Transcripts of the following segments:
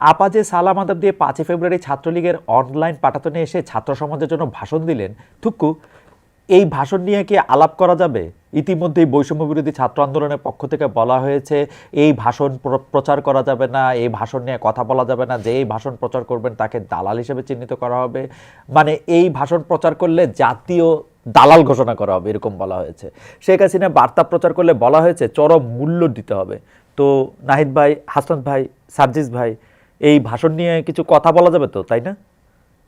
আপা যে সালাম আদাব দিয়ে পাঁচই ফেব্রুয়ারি ছাত্রলীগের অনলাইন পাঠাতনে এসে ছাত্র সমাজের জন্য ভাষণ দিলেন থুক্কু এই ভাষণ নিয়ে কি আলাপ করা যাবে? ইতিমধ্যেই বৈষম্য বিরোধী ছাত্র আন্দোলনের পক্ষ থেকে বলা হয়েছে, এই ভাষণ প্র- প্রচার করা যাবে না, এই ভাষণ নিয়ে কথা বলা যাবে না, যে এই ভাষণ প্রচার করবেন তাকে দালাল হিসেবে চিহ্নিত করা হবে। মানে এই ভাষণ প্রচার করলে জাতীয় দালাল ঘোষণা করা হবে, এরকম বলা হয়েছে। শেখ হাসিনা বার্তা প্রচার করলে বলা হয়েছে, চরম মূল্য দিতে হবে। তো নাহিদ ভাই হাসান ভাই, সার্জিস ভাই এই ভাষণ নিয়ে কিছু কথা বলা যাবে তো তাই না?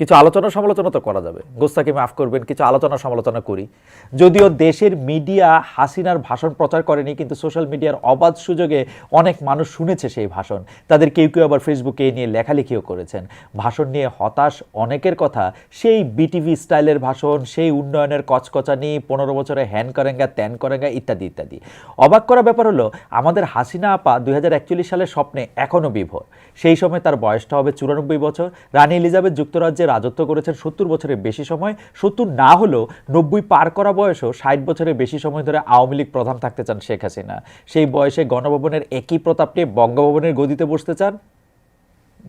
কিছু আলোচনা সমালোচনা তো করা যাবে। গোস্তাকে মাফ করবেন, কিছু আলোচনা সমালোচনা করি। যদিও দেশের মিডিয়া হাসিনার ভাষণ প্রচার করেনি, কিন্তু সোশ্যাল মিডিয়ার অবাধ সুযোগে অনেক মানুষ শুনেছে সেই ভাষণ। তাদের কেউ কেউ আবার ফেসবুকে নিয়ে লেখালেখিও করেছেন। ভাষণ নিয়ে হতাশ অনেকের কথা, সেই বিটিভি স্টাইলের ভাষণ, সেই উন্নয়নের কচকচানি, পনেরো বছরে হ্যান করেঙ্গা, ত্যান করেঙ্গা ইত্যাদি ইত্যাদি। অবাক করা ব্যাপার হলো, আমাদের হাসিনা আপা দুই হাজার একচল্লিশ সালের স্বপ্নে এখনও বিভোর। সেই সময় তার বয়সটা হবে চুরানব্বই বছর। রানী এলিজাবেথ যুক্তরাজ্যে রাজত্ব করেছেন সত্তর বছরের বেশি সময়। সত্তর না হলেও নব্বই পার করা বয়সেও ষাট বছরের বেশি সময় ধরে আওয়ামী লীগ প্রধান থাকতে চান শেখ হাসিনা। সেই বয়সে গণভবনের একই প্রতাপ নিয়ে বঙ্গভবনের গদিতে বসতে চান?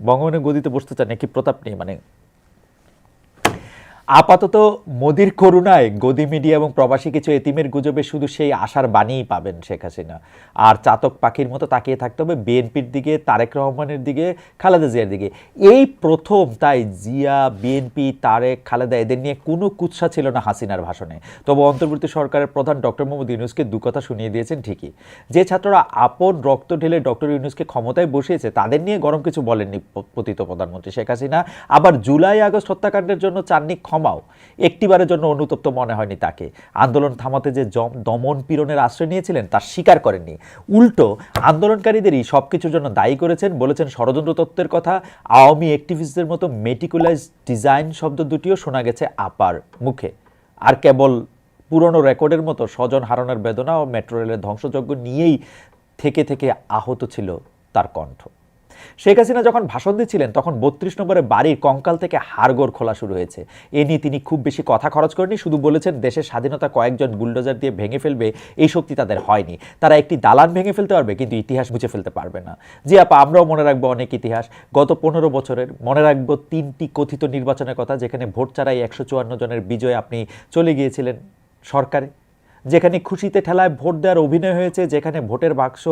বঙ্গভবনের গদিতে বসতে চান একই প্রতাপ নিয়ে মানে আপাতত মোদির করুণায় গদি মিডিয়া এবং প্রবাসী কিছু এতিমের গুজবে শুধু সেই আশার বাণীই পাবেন শেখ হাসিনা। আর চাতক পাখির মতো তাকিয়ে থাকতে হবে বিএনপির দিকে, তারেক রহমানের দিকে, খালেদা জিয়ার দিকে। এই প্রথম তাই জিয়া, বিএনপি, তারেক, খালেদা এদের নিয়ে কোনো কুৎসা ছিল না হাসিনার ভাষণে। তবে অন্তর্বর্তী সরকারের প্রধান ডক্টর মোহাম্মদ ইউনুসকে দু কথা শুনিয়ে দিয়েছেন ঠিকই। যে ছাত্ররা আপন রক্ত ঢেলে ডক্টর ইউনুসকে ক্ষমতায় বসিয়েছে, তাদের নিয়ে গরম কিছু বলেননি পতিত প্রধানমন্ত্রী শেখ হাসিনা। আবার জুলাই আগস্ট হত্যাকাণ্ডের জন্য চাননি ক্ষমাও একটিবারের জন্য অনুতপ্ত মনে হয়নি তাকে। আন্দোলন থামাতে যে দমন পীড়নের আশ্রয় নিয়েছিলেন, তা স্বীকার করেননি। উল্টো, আন্দোলনকারীদেরই সব কিছুর জন্য দায়ী করেছেন বলেছেন ষড়যন্ত্র তত্ত্বের কথা। আওয়ামী অ্যাক্টিভিস্টদের মতো মেটিকুলাইজ ডিজাইন শব্দ দুটিও শোনা গেছে আপার মুখে। আর কেবল পুরনো রেকর্ডের মতো স্বজন হারানোর বেদনা ও মেট্রো রেলের ধ্বংসযজ্ঞ নিয়েই থেকে থেকে আহত ছিল তার কণ্ঠ। শেখ হাসিনা যখন ভাষণ দিচ্ছিলেন, তখন বত্রিশ নম্বরের বাড়ির কঙ্কাল থেকে হাড়গোড় খোলা শুরু হয়েছে। এ নিয়ে তিনি খুব বেশি কথা খরচ করেনি শুধু বলেছেন দেশের স্বাধীনতা কয়েকজন বুলডোজার দিয়ে ভেঙে ফেলবে, এই শক্তি তাদের হয়নি। তারা একটি দালান ভেঙে ফেলতে পারবে, কিন্তু ইতিহাস মুছে ফেলতে পারবে না। জি আপা, আমরাও মনে রাখব অনেক ইতিহাস। গত পনেরো বছরের, মনে রাখব তিনটি কথিত নির্বাচনের কথা, যেখানে ভোট ছাড়াই একশো চুয়ান্ন জনের বিজয় আপনি চলে গিয়েছিলেন সরকারে। যেখানে খুশিতে ঠেলায় ভোট দেওয়ার অভিনয় হয়েছে, যেখানে ভোটের বাক্স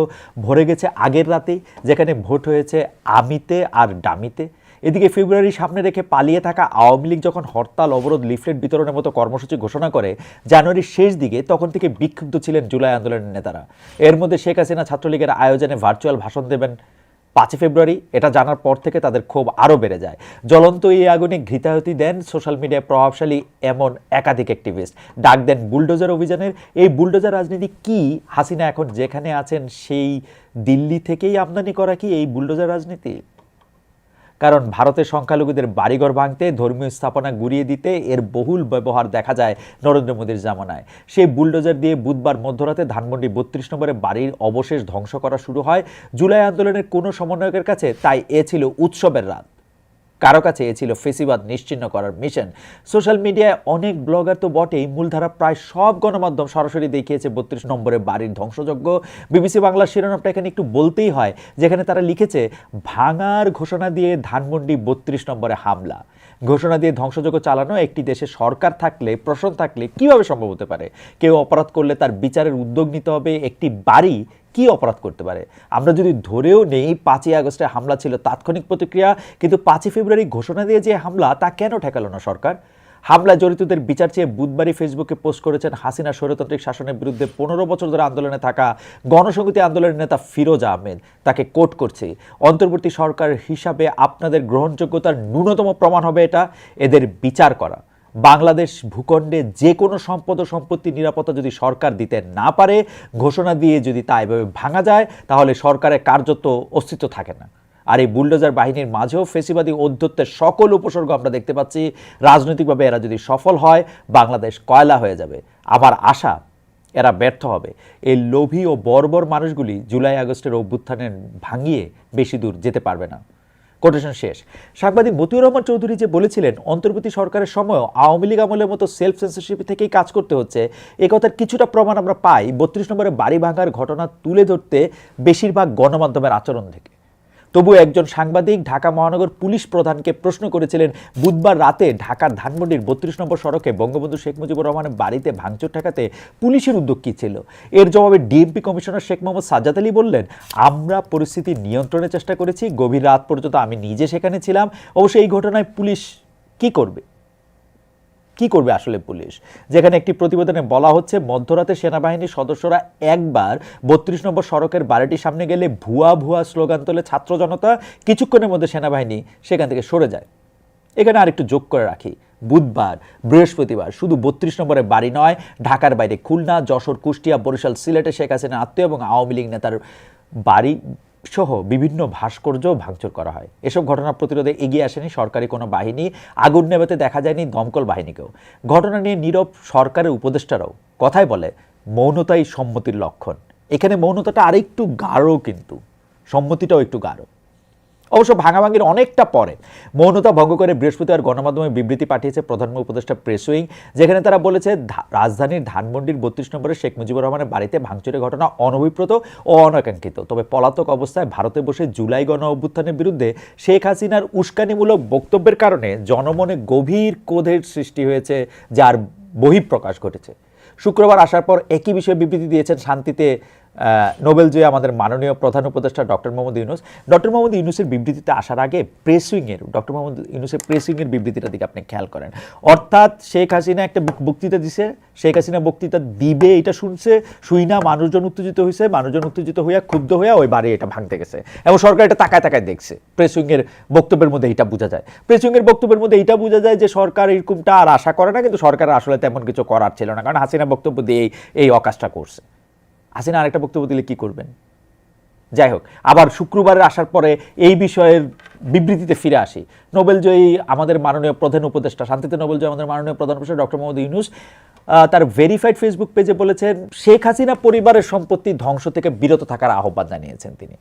ভরে গেছে আগের রাতেই যেখানে ভোট হয়েছে আমিতে আর ডামিতে। এদিকে ফেব্রুয়ারি সামনে রেখে পালিয়ে থাকা আওয়ামী লীগ যখন হরতাল, অবরোধ, লিফলেট বিতরণের মতো কর্মসূচি ঘোষণা করে, জানুয়ারির শেষ দিকে তখন থেকে বিক্ষুব্ধ ছিলেন জুলাই আন্দোলনের নেতারা। এর মধ্যে শেখ হাসিনা ছাত্রলীগের আয়োজনে ভার্চুয়াল ভাষণ দেবেন। পাঁচই ফেব্রুয়ারি, এটা জানার পর থেকে তাদের ক্ষোভ আরও বেড়ে যায়। জ্বলন্ত এই আগুনে ঘৃতাহতি দেন সোশ্যাল মিডিয়ায় প্রভাবশালী এমন একাধিক অ্যাক্টিভিস্ট ডাক দেন বুলডোজার অভিযানের, এই বুলডোজার রাজনীতি কি? হাসিনা এখন যেখানে আছেন, সেই দিল্লি থেকেই আমদানি করা কি এই বুলডোজার রাজনীতি? কারণ ভারতের সংখ্যালঘুদের বাড়িঘর ভাঙতে, ধর্মীয় স্থাপনা গুড়িয়ে দিতে এর বহুল ব্যবহার দেখা যায় নরেন্দ্র মোদীর জামানায়। সেই বুলডোজার দিয়ে বুধবার মধ্যরাতে ধানমন্ডি বত্রিশ নম্বরে বাড়ির অবশেষ ধ্বংস করা শুরু হয়। জুলাই আন্দোলনের কোনো সমন্বয়কের কাছে তাই এ ছিল উৎসবের রাত। কারও কাছে এ ছিল ফেসিবাদ নিশ্চিন্ন করার মিশন সোশ্যাল মিডিয়ায় অনেক ব্লগার তো বটেই, মূলধারা প্রায় সব গণমাধ্যম সরাসরি দেখিয়েছে বত্রিশ নম্বরে বাড়ির ধ্বংসযজ্ঞ। বিবিসি বাংলার শিরোনামটা এখানে একটু বলতেই হয়, যেখানে তারা লিখেছে, ভাঙার ঘোষণা দিয়ে ধানমন্ডি বত্রিশ নম্বরে হামলা। ঘোষণা দিয়ে ধ্বংসযজ্ঞ চালানো একটি দেশে সরকার থাকলে, প্রশাসন থাকলে কীভাবে সম্ভব হতে পারে? কেউ অপরাধ করলে তার বিচারের উদ্যোগ নিতে হবে, একটি বাড়ি কি অপরাধ করতে পারে? আমরা যদি ধরেও নেই, পাঁচই আগস্টে হামলা ছিল তাৎক্ষণিক প্রতিক্রিয়া, কিন্তু পাঁচই ফেব্রুয়ারি ঘোষণা দিয়ে যে হামলা, তা কেন ঠেকালো না সরকার? হামলায় জড়িতদের বিচার চেয়ে বুধবারই ফেসবুকে পোস্ট করেছেন হাসিনা স্বৈরতান্ত্রিক শাসনের বিরুদ্ধে পনেরো বছর ধরে আন্দোলনে থাকা গণসংহতি আন্দোলনের নেতা ফিরোজ আহমেদ। তাকে কোট করছে। অন্তর্বর্তী সরকার হিসাবে আপনাদের গ্রহণযোগ্যতার ন্যূনতম প্রমাণ হবে এটা। এদের বিচার করা। বাংলাদেশ ভূখণ্ডে যে কোনো সম্পদ ও সম্পত্তি নিরাপত্তা যদি সরকার দিতে না পারে, ঘোষণা দিয়ে যদি তা এভাবে ভাঙা যায়, তাহলে সরকারের কার্যত অস্তিত্ব থাকে না। আর এই বুলডোজার বাহিনীর মাঝেও ফেসিবাদী অধ্যত্বের সকল উপসর্গ আমরা দেখতে পাচ্ছি। রাজনৈতিকভাবে এরা যদি সফল হয়, বাংলাদেশ কয়লা হয়ে যাবে। আবার আশা, এরা ব্যর্থ হবে। এই লোভী ও বর্বর মানুষগুলি জুলাই আগস্টের অভ্যুত্থানে ভাঙিয়ে বেশি দূর যেতে পারবে না। কোটেশন শেষ। সাংবাদিক মতিউর রহমান চৌধুরী যে বলেছিলেন, অন্তর্বর্তী সরকারের সময়ও আওয়ামী লীগ আমলের মতো সেলফ সেন্সরশিপ থেকেই কাজ করতে হচ্ছে, এ কথার কিছুটা প্রমাণ আমরা পাই বত্রিশ নম্বরে বাড়ি ভাঙার ঘটনা তুলে ধরতে বেশিরভাগ গণমাধ্যমের আচরণ থেকে। তবু একজন সাংবাদিক ঢাকা মহানগর পুলিশ প্রধানকে প্রশ্ন করেছিলেন, বুধবার রাতে ঢাকার ধানমন্ডির বত্রিশ নম্বর সড়কে বঙ্গবন্ধু শেখ মুজিবুর রহমানের বাড়িতে ভাঙচুর ঠেকাতে পুলিশের উদ্যোগ কী ছিল? এর জবাবে ডিএমপি কমিশনার শেখ মোহাম্মদ সাজ্জাদ আলী বললেন, আমরা পরিস্থিতি নিয়ন্ত্রণের চেষ্টা করেছি, গভীর রাত পর্যন্ত আমি নিজে সেখানে ছিলাম। অবশ্য এই ঘটনায় পুলিশ কি করবে? কি করবে আসলে পুলিশ? যেখানে একটি প্রতিবেদনে বলা হচ্ছে, মধ্যরাতে সেনাবাহিনীর সদস্যরা একবার বত্রিশ নম্বর সড়কের বাড়িটির সামনে গেলে ভুয়া ভুয়া স্লোগান তোলে ছাত্র জনতা। কিছুক্ষণের মধ্যে সেনাবাহিনী সেখান থেকে সরে যায়। এখানে আরেকটু যোগ করে রাখি। বুধবার, বৃহস্পতিবার, শুধু বত্রিশ নম্বরের বাড়ি নয়, ঢাকার বাইরে খুলনা, যশোর, কুষ্টিয়া, বরিশাল, সিলেটে শেখ হাসিনা আত্মীয় এবং আওয়ামী লীগ নেতার বাড়ি সহ বিভিন্ন ভাস্কর্য ভাঙচুর করা হয়। এসব ঘটনা প্রতিরোধে এগিয়ে আসেনি সরকারি কোনো বাহিনী। আগুন নেভাতে দেখা যায়নি দমকল বাহিনীকেও। ঘটনা নিয়ে নীরব সরকারের উপদেষ্টারাও কথাই বলে, মৌনতাই সম্মতির লক্ষণ। এখানে মৌনতাটা আরেকটু গাঢ় কিন্তু। সম্মতিটাও একটু গাঢ়। অবশ্য ভাঙাভাঙির অনেকটা পরে। মৌনতা ভঙ্গ করে বৃহস্পতিবার গণমাধ্যমে বিবৃতি পাঠিয়েছে প্রধান উপদেষ্টা প্রেস উইং, যেখানে তারা বলেছে রাজধানীর ধানমন্ডির বত্রিশ নম্বরে শেখ মুজিবুর রহমানের বাড়িতে ভাঙচুরের ঘটনা অনভিপ্রত ও অনাকাঙ্ক্ষিত। তবে পলাতক অবস্থায় ভারতে বসে জুলাই গণ অভ্যুত্থানের বিরুদ্ধে শেখ হাসিনার উস্কানিমূলক বক্তব্যের কারণে জনমনে গভীর ক্রোধের সৃষ্টি হয়েছে, যার বহিঃপ্রকাশ ঘটেছে। শুক্রবার আসার পর একই বিষয়ে বিবৃতি দিয়েছেন শান্তিতে নোবেল জয়ী আমাদের মাননীয় প্রধান উপদেষ্টা ডক্টর মোহাম্মদ ইউনুস। ডক্টর মোহাম্মদ ইউনুসের বিবৃতিতে আসার আগে প্রেস উইংয়ের ডক্টর মোহাম্মদ ইউনুসের প্রেস বিবৃতিটা দিকে আপনি খেয়াল করেন। অর্থাৎ শেখ হাসিনা একটা বক- বক্তৃতা দিছে, শেখ হাসিনা বক্তৃতা দিবে, এটা শুনছে, শুই না, মানুষজন উত্তেজিত হয়েছে মানুষজন উত্তেজিত হইয়া, ক্ষুব্ধ হইয়া ওই বাড়ি এটা ভাঙতে গেছে। এবং সরকার এটা তাকায় তাকায় দেখছে প্রেস উইংয়ের বক্তব্যের মধ্যে এটা বোঝা যায়। প্রেস উইংয়ের বক্তব্যের মধ্যে এটা বোঝা যায় যে সরকার এরকমটা আর আশা করে না, কিন্তু সরকার আসলে তেমন কিছু করার ছিল না, কারণ হাসিনা বক্তব্য দিয়ে এই- এই অকাজটা করছে। হাসিনা আরেকটা বক্তব্য দিলে কি করবেন? যাই হোক, আবার শুক্রবারে আসার পরে এই বিষয়ের বিবৃতিতে ফিরে আসি। নোবেলজয়ী আমাদের মাননীয় প্রধান উপদেষ্টা, শান্তিতে নোবেলজয়ী আমাদের মাননীয় প্রধান উপদেষ্টা ডক্টর মোহাম্মদ ইউনুস তার ভেরিফাইড ফেসবুক পেজে বলেছেন, শেখ হাসিনা পরিবারের সম্পত্তি ধ্বংস থেকে বিরত থাকার আহ্বান জানিয়েছেন তিনি।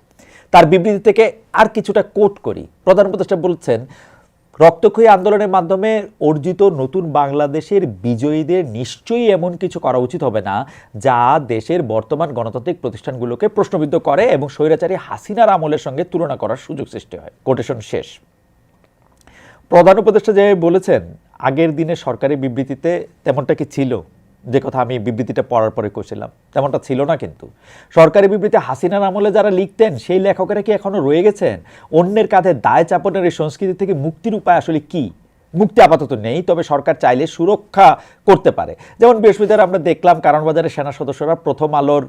তার বিবৃতি থেকে আর কিছুটা কোট করি। প্রধান উপদেষ্টা বলছেন রক্তক্ষয়ী আন্দোলনের মাধ্যমে অর্জিত নতুন বাংলাদেশের বিজয়ীদের নিশ্চয়ই এমন কিছু করা উচিত হবে না, যা দেশের বর্তমান গণতান্ত্রিক প্রতিষ্ঠানগুলোকে প্রশ্নবিদ্ধ করে এবং স্বৈরাচারী হাসিনার আমলের সঙ্গে তুলনা করার সুযোগ সৃষ্টি হয়। কোটেশন শেষ। প্রধান উপদেষ্টা যে বলেছেন, আগের দিনে সরকারি বিবৃতিতে তেমনটা কি ছিল? যে কথা আমি বিবৃতিটা পড়ার পরে করছিলাম তেমনটা ছিল না কিন্তু। সরকারি বিবৃতি হাসিনার আমলে যারা লিখতেন, সেই লেখকেরা কি এখনও রয়ে গেছেন? অন্যের কাঁধে দায় চাপনের এই সংস্কৃতি থেকে মুক্তির উপায় আসলে কি? মুক্তি আপাতত নেই, তবে সরকার চাইলে সুরক্ষা করতে পারে। যেমন বৃহস্পতিবার আমরা দেখলাম কারণ কারণবাজারের সেনা সদস্যরা প্রথম আলোর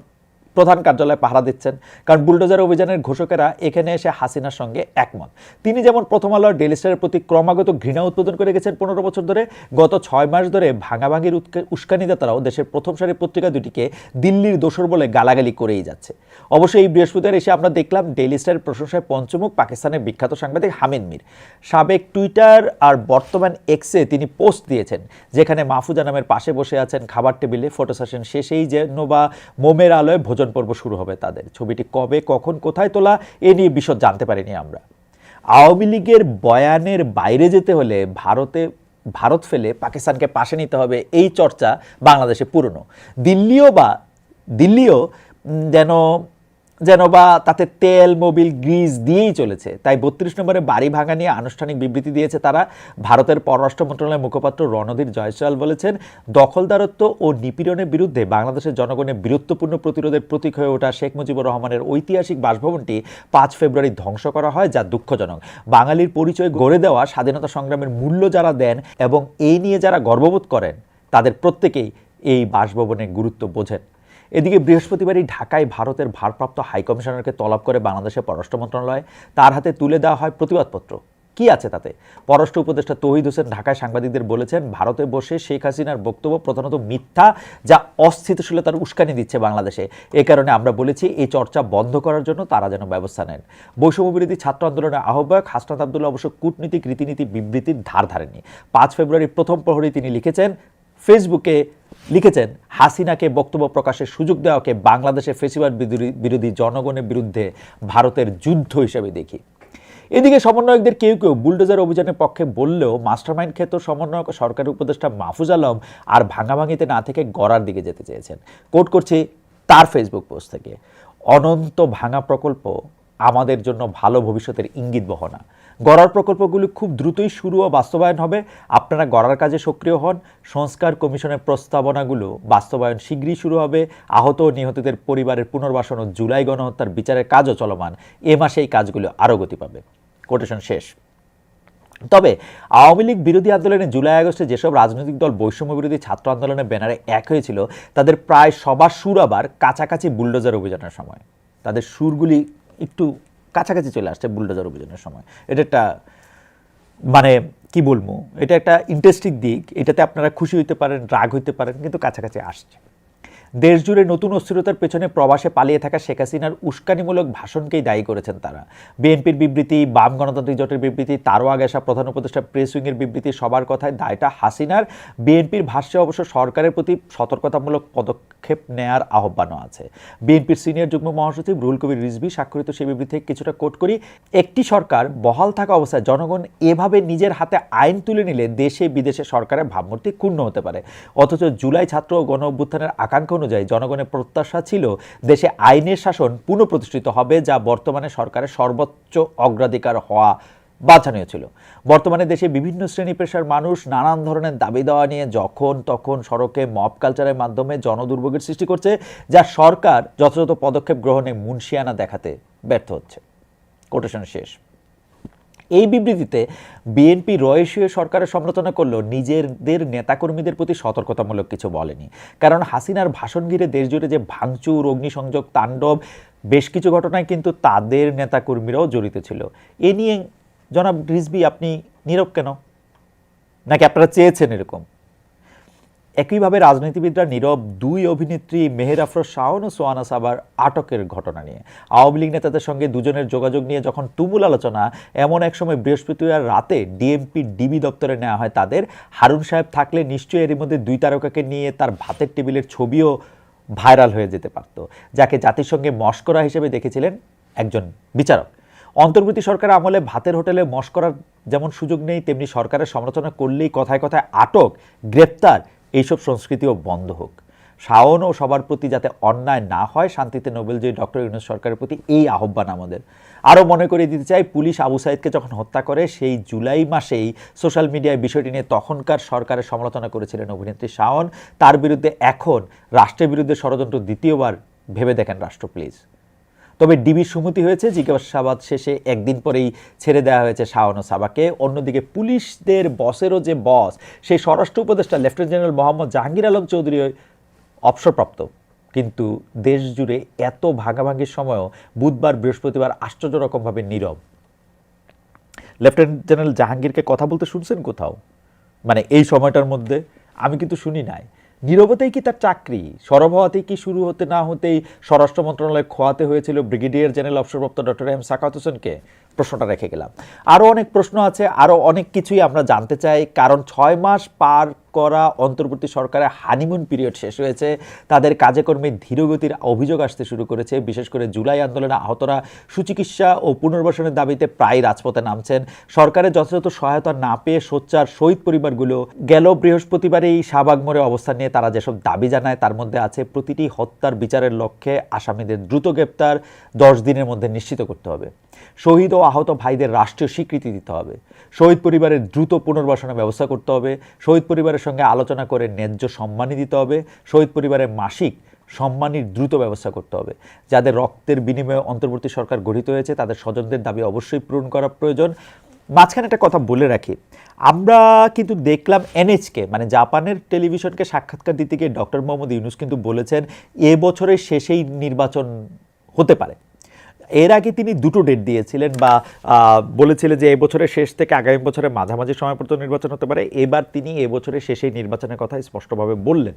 প্রধান কার্যালয়ে পাহারা দিচ্ছেন। কারণ বুলডোজার অভিযানের ঘোষকেরা এখানে এসে হাসিনার সঙ্গে একমত। তিনি যেমন প্রথম আলোর ডেলি স্টারের প্রতি ক্রমাগত ঘৃণা উৎপাদন করে গেছেন পনেরো বছর ধরে, গত ছয় মাস ধরে ভাঙাভাঙির উস্কানিদাতারাও দেশের প্রথম সারির পত্রিকা দুটিকে দিল্লির দোসর বলে গালাগালি করেই যাচ্ছে। অবশ্য এই বৃহস্পতিবার এসে আমরা দেখলাম ডেইলি স্টারের প্রশংসায় পঞ্চমুখ পাকিস্তানের বিখ্যাত সাংবাদিক হামিদ মির। সাবেক টুইটার আর বর্তমান এক্সে তিনি পোস্ট দিয়েছেন, যেখানে মাহফুজা নামের পাশে বসে আছেন, খাবার টেবিলে ফটো সেশন শেষেই যেন বা মোমের আলোয় ভোজন পর্ব শুরু হবে তাদের। ছবিটি কবে, কখন, কোথায় তোলা, এ নিয়ে বিশদ জানতে পারিনি আমরা। আওয়ামী লীগের বয়ানের বাইরে যেতে হলে ভারতে, ভারত ফেলে পাকিস্তানকে পাশে নিতে হবে এই চর্চা বাংলাদেশে পুরনো। দিল্লিও বা, দিল্লিও যেন যেন বা তাতে তেল, মোবিল, গ্রিজ দিয়েই চলেছে। তাই বত্রিশ নম্বরে বাড়ি ভাঙা নিয়ে আনুষ্ঠানিক বিবৃতি দিয়েছে তারা। ভারতের পররাষ্ট্র মন্ত্রণালয়ের মুখপাত্র রণধীর জয়সওয়াল বলেছেন, দখলদারত্ব ও নিপীড়নের বিরুদ্ধে বাংলাদেশের জনগণের বীরত্বপূর্ণ প্রতিরোধের প্রতীক হয়ে ওঠা শেখ মুজিবুর রহমানের ঐতিহাসিক বাসভবনটি পাঁচ ফেব্রুয়ারি ধ্বংস করা হয়, যা দুঃখজনক। বাঙালির পরিচয় গড়ে দেওয়া, স্বাধীনতা সংগ্রামের মূল্য যারা দেন এবং এই নিয়ে যারা গর্ববোধ করেন, তাদের প্রত্যেকেই এই বাসভবনের গুরুত্ব বোঝেন। এদিকে বৃহস্পতিবারই ঢাকায় ভারতের ভারপ্রাপ্ত হাইকমিশনারকে তলব করে বাংলাদেশের পররাষ্ট্র মন্ত্রণালয়। তার হাতে তুলে দেওয়া হয় প্রতিবাদপত্র। কি আছে তাতে? পররাষ্ট্র উপদেষ্টা তহিদ হোসেন ঢাকায় সাংবাদিকদের বলেছেন, ভারতে বসে শেখ হাসিনার বক্তব্য প্রধানত মিথ্যা যা অস্থিতিশীলতার উস্কানি দিচ্ছে বাংলাদেশে। এ কারণে আমরা বলেছি, এই চর্চা বন্ধ করার জন্য তারা যেন ব্যবস্থা নেন। বৈষম্য বিরোধী ছাত্র আন্দোলনের আহ্বায়ক হাসনাত আবদুল্লাহ অবশ্য কূটনীতিক রীতিনীতি বিবৃতির ধার ধারেনি পাঁচ ফেব্রুয়ারি প্রথম প্রহরী তিনি লিখেছেন ফেসবুকে লিখেছেন, হাসিনাকে বক্তব্য প্রকাশের সুযোগ দেওয়াকে বাংলাদেশের ফেসিবাদ বিরোধী জনগণের বিরুদ্ধে ভারতের যুদ্ধ হিসেবে দেখি। এদিকে সমন্বয়কদের কেউ কেউ বুলডোজার অভিযানের পক্ষে বললেও মাস্টারমাইন্ড ক্ষেত্র সমন্বয়ক সরকারের উপদেষ্টা মাহফুজ আলম আর ভাঙাভাঙিতে না থেকে গড়ার দিকে যেতে চেয়েছেন। কোট করছি তার ফেসবুক পোস্ট থেকে। অনন্ত ভাঙা প্রকল্প আমাদের জন্য ভালো ভবিষ্যতের ইঙ্গিত বহনা। গড়ার প্রকল্পগুলি খুব দ্রুতই শুরু ও বাস্তবায়ন হবে। আপনারা গড়ার কাজে সক্রিয় হন। সংস্কার কমিশনের প্রস্তাবনাগুলো বাস্তবায়ন শীঘ্রই শুরু হবে। আহত ও নিহতদের পরিবারের পুনর্বাসন ও জুলাই গণহত্যার বিচারের কাজও চলমান। এ মাসে এই কাজগুলো আরও গতি পাবে। কোটেশন শেষ। তবে আওয়ামী লীগ বিরোধী আন্দোলনে জুলাই আগস্টে যেসব রাজনৈতিক দল বৈষম্য বিরোধী ছাত্র আন্দোলনের ব্যানারে এক হয়েছিল, তাদের প্রায় সবার সুর আবার কাছাকাছি বুলডোজার অভিযানের সময়। তাদের সুরগুলি একটু কাছাকাছি চলে আসছে বুলডোজার অভিযানের সময়। এটা একটা মানে কি বলব, এটা একটা ইন্টারেস্টিং দিক। এটাতে আপনারা খুশি হইতে পারেন, রাগ হইতে পারেন, কিন্তু কাছাকাছি আসছে। দেশ জুড়ে নতুন অস্থিরতার পেছনে প্রবাসে পালিয়ে থাকা শেখ হাসিনার উস্কানিমূলক ভাষণকেই দায়ী করেছেন তারা। বিএনপির বিবৃতি, বাম গণতান্ত্রিক জোটের বিবৃতি, তারও আগে আসা প্রধান উপদেষ্টা প্রেস উইংয়ের বিবৃতি সবার কথায় দায়টা হাসিনার। বিএনপির ভাষ্যে অবশ্য সরকারের প্রতি সতর্কতামূলক পদক্ষেপ নেয়ার আহ্বানও আছে। বিএনপির সিনিয়র যুগ্ম মহাসচিব রুহুল কবির রিজভি স্বাক্ষরিত সেই বিবৃতি কিছুটা কোট করি, একটি সরকার বহাল থাকা অবস্থায় জনগণ এভাবে নিজের হাতে আইন তুলে নিলে দেশে বিদেশে সরকারের ভাবমূর্তি ক্ষুণ্ণ হতে পারে। অথচ জুলাই ছাত্র গণ অভ্যুত্থানের আকাঙ্ক্ষা অনুযায়ী জনগণের প্রত্যাশা ছিল দেশে আইনের শাসন পুনঃপ্রতিষ্ঠিত হবে, যা বর্তমানে সরকারের সর্বোচ্চ অগ্রাধিকার হওয়া বাছানীয় ছিল। বর্তমানে দেশে বিভিন্ন শ্রেণি পেশার মানুষ নানান ধরনের দাবি দেওয়া নিয়ে যখন তখন সড়কে মব কালচারের মাধ্যমে জনদুর্ভোগের সৃষ্টি করছে, যা সরকার যথাযথ পদক্ষেপ গ্রহণে মুন্সিয়ানা দেখাতে ব্যর্থ হচ্ছে। কোটেশন শেষ। এই বিবৃতিতে বিএনপি রয়েশীয় সরকারের সমালোচনা করলেও নিজেদের নেতাকর্মীদের প্রতি সতর্কতামূলক কিছু বলেনি। কারণ হাসিনার ভাষণ ঘিরে দেশ জুড়ে যে ভাঙচুর, অগ্নিসংযোগ, তাণ্ডব, বেশ কিছু ঘটনায় কিন্তু তাদের নেতাকর্মীরাও জড়িত ছিল। এ নিয়ে জনাব রিজবি আপনি নীরব কেন? নাকি আপনারা চেয়েছেন এরকম? একইভাবে রাজনীতিবিদরা নীরব দুই অভিনেত্রী মেহের আফরোজ শাওন ও সোয়ানা সাবার আটকের ঘটনা নিয়ে। আওয়ামী লীগ নেতাদের সঙ্গে দুজনের যোগাযোগ নিয়ে যখন তুমুল আলোচনা, এমন এক সময় বৃহস্পতিবার রাতে ডিএমপি ডিবি দপ্তরে নেওয়া হয় তাদের। হারুন সাহেব থাকলে নিশ্চয়ই এর মধ্যে দুই তারকাকে নিয়ে তার ভাতের টেবিলের ছবিও ভাইরাল হয়ে যেতে পারত, যাকে জাতিসংঘে মস্করা হিসেবে দেখেছিলেন একজন বিচারক। অন্তর্বর্তী সরকার আমলে ভাতের হোটেলে মস্করার যেমন সুযোগ নেই, তেমনি সরকারের সমালোচনা করলেই কথায় কথায় আটক, গ্রেপ্তার এইসব সংস্কৃতিও বন্ধ হোক। শাওন ও সবার প্রতি যাতে অন্যায় না হয়, শান্তিতে নোবেলজয়ী ডক্টর ইউনুস সরকারের প্রতি এই আহ্বান আমাদের। আরও মনে করে দিতে চাই, পুলিশ আবু সাইদকে যখন হত্যা করে, সেই জুলাই মাসেই সোশ্যাল মিডিয়ায় বিষয়টি নিয়ে তখনকার সরকারের সমালোচনা করেছিলেন অভিনেত্রী শাওন। তার বিরুদ্ধে এখন রাষ্ট্রের বিরুদ্ধে ষড়যন্ত্র দ্বিতীয়বার ভেবে দেখেন রাষ্ট্র, প্লিজ। তবে ডিবির সুমতি হয়েছে, জিজ্ঞাসাবাদ শেষে একদিন পরেই ছেড়ে দেওয়া হয়েছে শাওন ও সাবাকে। অন্যদিকে পুলিশদের বসেরও যে বস, সেই স্বরাষ্ট্র উপদেষ্টা লেফটেন্যান্ট জেনারেল মোহাম্মদ জাহাঙ্গীর আলম চৌধুরী অবসরপ্রাপ্ত। কিন্তু দেশ জুড়ে এত ভাগাভাগির সময়ও বুধবার বৃহস্পতিবার আশ্চর্য রকমভাবে নীরব। লেফটেন্যান্ট জেনারেল জাহাঙ্গীরকে কথা বলতে শুনছেন কোথাও? মানে এই সময়টার মধ্যে? আমি কিন্তু শুনি নাই। নীরবতাই কি তার চাকরি? সরব হওয়াতেই কি শুরু হতে না হতেই স্বরাষ্ট্র মন্ত্রণালয় খোয়াতে হয়েছিল ব্রিগেডিয়ার জেনারেল অবসরপ্রাপ্ত ডক্টর এম সাকাত হোসেনকে? প্রশ্নটা রেখে গেলাম। আরও অনেক প্রশ্ন আছে আরও অনেক কিছুই আমরা জানতে চাই। কারণ ছয় মাস পার করা অন্তর্বর্তী সরকারের হানিমুন পিরিয়ড শেষ হয়েছে। তাদের কাজে কর্মে ধীরগতির অভিযোগ আসতে শুরু করেছে। বিশেষ করে জুলাই আন্দোলনে আহতরা সুচিকিৎসা ও পুনর্বাসনের দাবিতে প্রায় রাজপথে নামছেন। সরকারের যথাযথ সহায়তা না পেয়ে সোচ্চার শহীদ পরিবারগুলো গেল বৃহস্পতিবারেই শাহবাগ মোড়ে অবস্থান নিয়ে তারা যেসব দাবি জানায় তার মধ্যে আছে প্রতিটি হত্যার বিচারের লক্ষ্যে আসামিদের দ্রুত গ্রেপ্তার। দশ দিনের মধ্যে নিশ্চিত করতে হবে। শহীদ ও আহত ভাইদের রাষ্ট্রীয় স্বীকৃতি দিতে হবে। শহীদ পরিবারের দ্রুত পুনর্বাসনের ব্যবস্থা করতে হবে। শহীদ পরিবারের সঙ্গে আলোচনা করে ন্যায্য সম্মানই দিতে হবে। শহীদ পরিবারের মাসিক সম্মানের দ্রুত ব্যবস্থা করতে হবে। যাদের রক্তের বিনিময়ে অন্তর্বর্তী সরকার গঠিত হয়েছে, তাদের স্বজনদের দাবি অবশ্যই পূরণ করা প্রয়োজন। মাঝখানে একটা কথা বলে রাখি। আমরা কিন্তু দেখলাম এনএচকে মানে জাপানের টেলিভিশনকে সাক্ষাৎকার দিতে গিয়ে ডক্টর মোহাম্মদ ইউনুস কিন্তু বলেছেন, এ বছরের শেষেই নির্বাচন হতে পারে। এর আগে তিনি দুটো ডেট দিয়েছিলেন বা বলেছিলেন যে এবছরের শেষ থেকে আগামী বছরের মাঝামাঝি সময় পর্যন্ত নির্বাচন হতে পারে। এবার তিনি এবছরের শেষেই নির্বাচনের কথা স্পষ্টভাবে বললেন।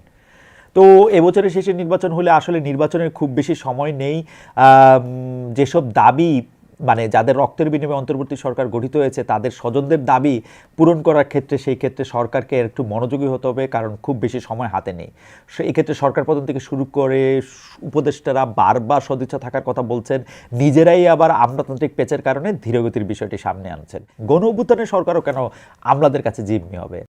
তো এবছরের শেষে নির্বাচন হলে আসলে নির্বাচনের খুব বেশি সময় নেই। যেসব দাবি মানে যাদের রক্তের বিনিময়ে অন্তর্বর্তী সরকার গঠিত হয়েছে, তাদের স্বজনদের দাবি পূরণ করার ক্ষেত্রে সেই ক্ষেত্রে সরকারকে একটু মনোযোগী হতে হবে, কারণ খুব বেশি সময় হাতে নেই। সেই ক্ষেত্রে সরকার প্রধান থেকে শুরু করে উপদেষ্টারা বারবার সদিচ্ছা থাকার কথা বলছেন, নিজেরাই আবার আমলাতান্ত্রিক পেচের কারণে ধীরগতির বিষয়টি সামনে আনছেন। গণ অভ্যুত্থানের সরকারও কেন আমলাদের কাছে জিম্মি হবে?